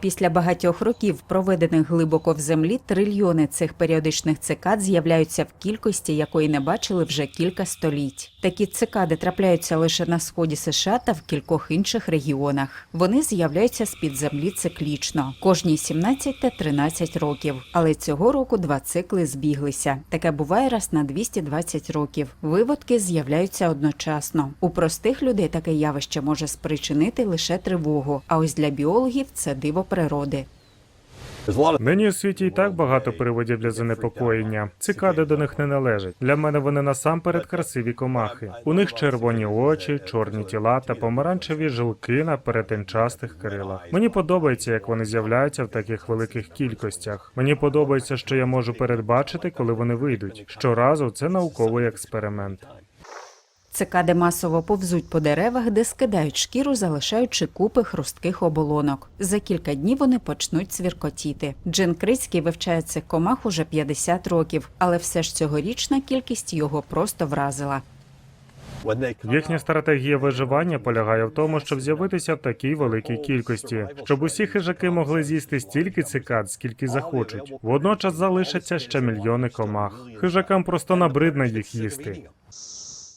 Після багатьох років, проведених глибоко в землі, трильйони цих періодичних цикад з'являються в кількості, якої не бачили вже кілька століть. Такі цикади трапляються лише на сході США та в кількох інших регіонах. Вони з'являються з-під землі циклічно, кожні 17 та 13 років. Але цього року два цикли збіглися. Таке буває раз на 220 років. Виводки з'являються одночасно. У простих людей таке явище може спричинити лише тривогу. А ось для біологів це диво природи. Нині у світі і так багато приводів для занепокоєння. Цикади до них не належать. Для мене вони насамперед красиві комахи. У них червоні очі, чорні тіла та помаранчеві жилки на перетинчастих крилах. Мені подобається, як вони з'являються в таких великих кількостях. Мені подобається, що я можу передбачити, коли вони вийдуть. Щоразу це науковий експеримент. Цикади масово повзуть по деревах, де скидають шкіру, залишаючи купи хрустких оболонок. За кілька днів вони почнуть цвіркотіти. Джин Крицький вивчає цих комах уже 50 років, але все ж цьогорічна кількість його просто вразила. Їхня стратегія виживання полягає в тому, щоб з'явитися в такій великій кількості, щоб усі хижаки могли з'їсти стільки цикад, скільки захочуть. Водночас залишаться ще мільйони комах. Хижакам просто набридне їх їсти.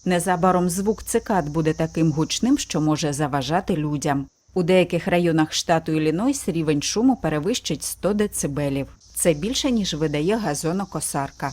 Незабаром звук цикад буде таким гучним, що може заважати людям. У деяких районах штату Іллінойс рівень шуму перевищить 100 децибелів. Це більше ніж видає газонокосарка.